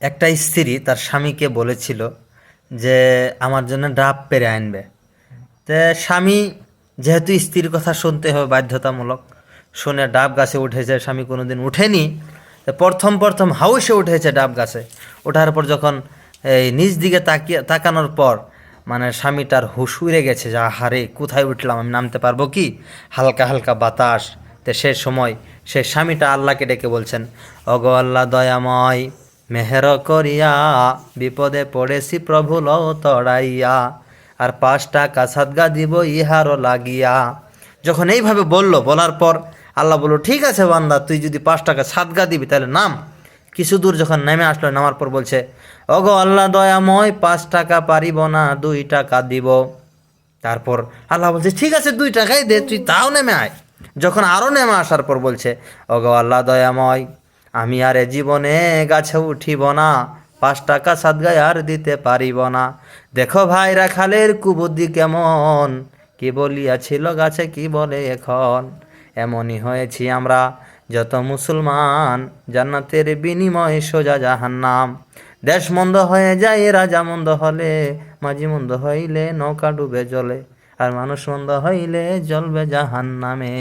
একটা স্ত্রী তার স্বামীকে বলেছিল যে, আমার জন্য ডাব পেরে আনবে। তে স্বামী যেহেতু স্ত্রীর কথা শুনতে হবে, বাধ্যতামূলক, শুনে ডাব গাছে উঠেছে, স্বামী কোনোদিন উঠেনি। তো প্রথম প্রথম হাউসে উঠেছে ডাব গাছে। ওঠার পর যখন এই নিচ দিকে তাকিয়ে, তাকানোর পর মানে স্বামীটার হুশ উড়ে গেছে যে, আহারে, কোথায় উঠলাম? আমি নামতে পারব কি? হালকা হালকা বাতাস। তো সে সময় সে স্বামীটা আল্লাহকে ডেকে বলছেন অগো আল্লাহ দয়াময় মেহের করিয়া বিপদে পড়েছি প্রভু লও তড়াইয়া আর পাঁচ টাকা সাদগা দিব ইহারও লাগিয়া। যখন এইভাবে বলল, বলার পর আল্লাহ বলল, ঠিক আছে বান্দা, তুই যদি পাঁচ টাকা সাদগা দিবি তাহলে নাম। কিছু দূর যখন নেমে আসলো, নামার পর বলছে, ওগো আল্লাহ দয়াময়, পাঁচ টাকা পারিব না, দুই টাকা দিব। তারপর আল্লাহ বলছে, ঠিক আছে, দুই টাকাই দে, তুই তাও নেমে আয়। যখন আরও নেমে আসার পর বলছে, ওগো আল্লাহ দয়াময় আমি আর জীবনে গাছে উঠিব না, পাঁচ টাকা সাদগায় আর দিতে পারিব না। দেখো ভাই রাখালের কুবুদ্ধি কেমন, কি বলিয়াছিল গাছে, কি বলে এখন? এমনই হয়েছি আমরা, যত মুসলমান, জান্নাতের বিনিময় সোজা জাহান্নাম। দেশ মন্দ হয়ে যায়, রাজা মন্দ হলে, মাঝি মন্দ হইলে নৌকা ডুবে জলে আর মানুষ মন্দ হইলে জ্বলবে জাহান্নামে।